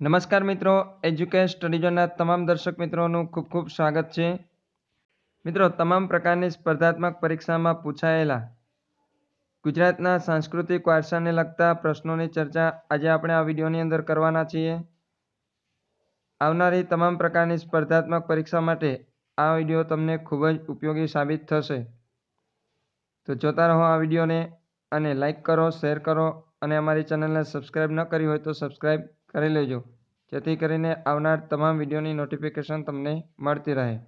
નમસ્કાર મિત્રો એજ્યુકેશ સ્ટડીઝોનના તમામ દર્શક મિત્રોનું ખૂબ ખૂબ સ્વાગત છે. મિત્રો, તમામ પ્રકારની સ્પર્ધાત્મક પરીક્ષામાં પૂછાયેલા ગુજરાતના સાંસ્કૃતિક વારસાને લગતા પ્રશ્નોની ચર્ચા આજે આપણે આ વિડીયોની અંદર કરવાના છીએ. આવનારી તમામ પ્રકારની સ્પર્ધાત્મક પરીક્ષા માટે આ વીડિયો તમને ખૂબ જ ઉપયોગી સાબિત થશે. તો જોતા રહો આ વિડીયોને અને લાઈક કરો, શેર કરો અને અમારી ચેનલને સબસ્ક્રાઈબ ન કરી હોય તો સબસ્ક્રાઈબ કરી લેજો. જેથી કરીને આવનાર તમામ વિડીયોની નોટિફિકેશન તમને મળતી રહે.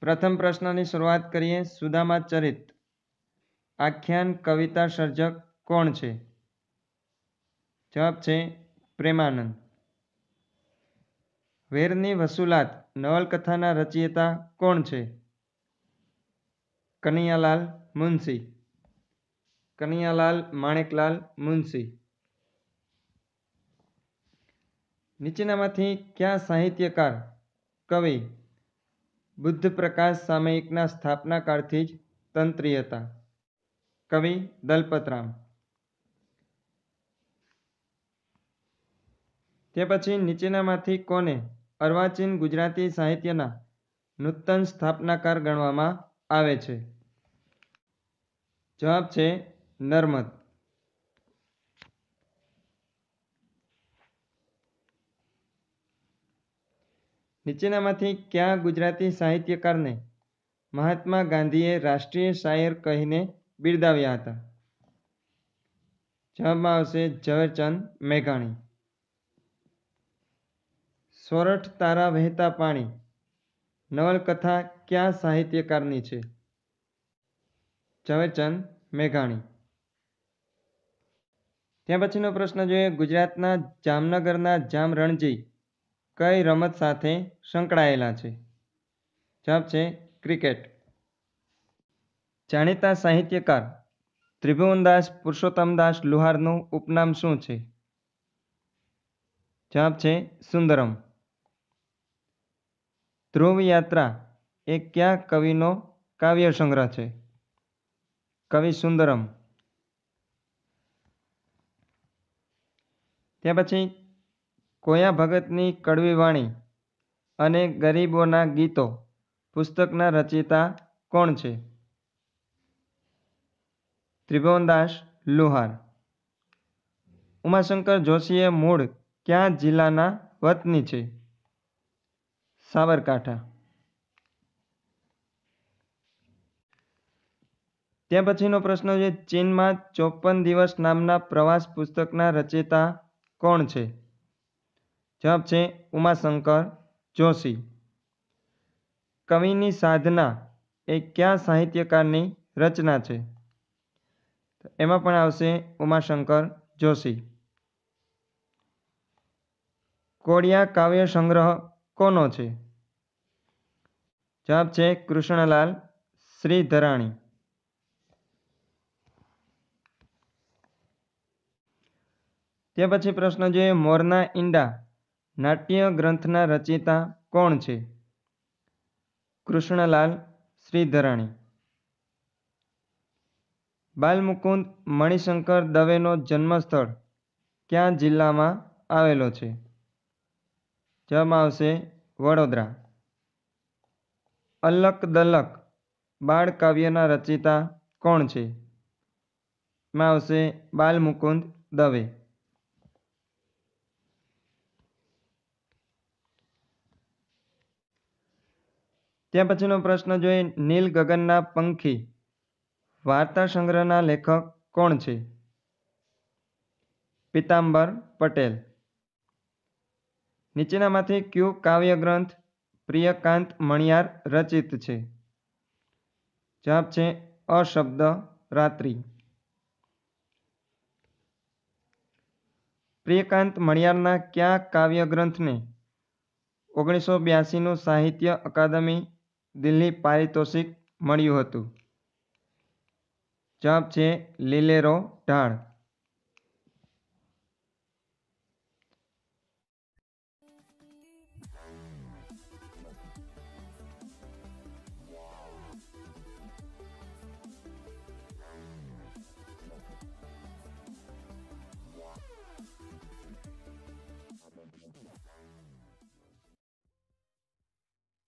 પ્રથમ પ્રશ્નની શરૂઆત કરીએ. સુદામા ચરિત. આખ્યાન કવિતા સર્જક કોણ છે? જવાબ છે પ્રેમાનંદ. વેરની વસુલાત, નવલકથાના રચયિતા કોણ છે? કનૈયાલાલ મુનશી. કનૈયાલાલ માણેકલાલ મુનશી. નીચેનામાંથી કયા સાહિત્યકાર, કવિ, બુદ્ધ પ્રકાશ સામયિકના સ્થાપનાકાળથી જ તંત્રી હતા? કવિ દલપતરામ. તે પછી નીચેનામાંથી કોને અર્વાચીન ગુજરાતી સાહિત્યના નૂતન સ્થાપનાકાર ગણવામાં આવે છે? જવાબ છે નર્મદ. નીચેનામાંથી કયા ગુજરાતી સાહિત્યકારને મહાત્મા ગાંધીએ રાષ્ટ્રીય શાયર કહીને બિરદાવ્યા હતા? જવાબમાં આવશે ઝવેરચંદ મેઘાણી. સોરઠ તારા વહેતા પાણી. નવલકથા કયા સાહિત્યકારની છે? ઝવેરચંદ મેઘાણી. ત્યાં પછીનો પ્રશ્ન જોઈએ. ગુજરાતના જામનગરના જામ રણજી કઈ રમત સાથે સંકળાયેલા છે? જવાબ છે ક્રિકેટ. જાણીતા સાહિત્યકાર ત્રિભુવનદાસ પુરુષોત્તમદાસ લુહારનું ઉપનામ શું છે? જવાબ છે સુંદરમ. ધ્રુવ યાત્રા એ કયા કવિનો કાવ્ય સંગ્રહ છે? કવિ સુંદરમ. ત્યાં પછી કોયા ભગતની કડવી વાણી અને ગરીબોના ગીતો પુસ્તકના રચયિતા કોણ છે? ત્રિભુવનદાસ લુહાર. ઉમાશંકર જોશીએ મૂળ ક્યાં જિલ્લાના વતની છે? સાબરકાંઠા. ત્યાં પછીનો પ્રશ્ન છે, ચીનમાં ચોપન દિવસ નામના પ્રવાસ પુસ્તકના રચયિતા કોણ છે? જવાબ છે ઉમાશંકર જોશી. કવિની સાધના એ કયા સાહિત્યકારની રચના છે? એમાં પણ આવશે ઉમાશંકર જોશી. કોડિયા કાવ્ય સંગ્રહ કોનો છે? જવાબ છે કૃષ્ણલાલ શ્રીધરાણી. તે પછી પ્રશ્ન જોઈએ મોરના ઈંડા નાટ્ય ગ્રંથના રચયિતા કોણ છે? કૃષ્ણલાલ શ્રીધરાણી. બાલમુકુંદ મણિશંકર દવેનો જન્મસ્થળ કયા જિલ્લામાં આવેલો છે? જવાબ આવશે વડોદરા. અલક દલક બાળ કાવ્યના રચયિતા કોણ છે? એમાં આવશે બાલમુકુંદ દવે. ત્યાં પછીનો પ્રશ્ન જોઈએ, નીલ ગગનના પંખી વાર્તા સંગ્રહના લેખક કોણ છે? પિતાંબર પટેલ. નીચેનામાંથી કયું કાવ્યગ્રંથ પ્રિયકાંત મણિયાર રચિત છે. જવાબ છે, અશબ્દ રાત્રિ. પ્રિયકાંત મણિયારના કયા કાવ્યગ્રંથને ઓગણીસો બ્યાસીનું સાહિત્ય અકાદમી દિલ્હી પારિતોષિક મળ્યું હતું. જવાબ છે લીલેરો ઢાળ.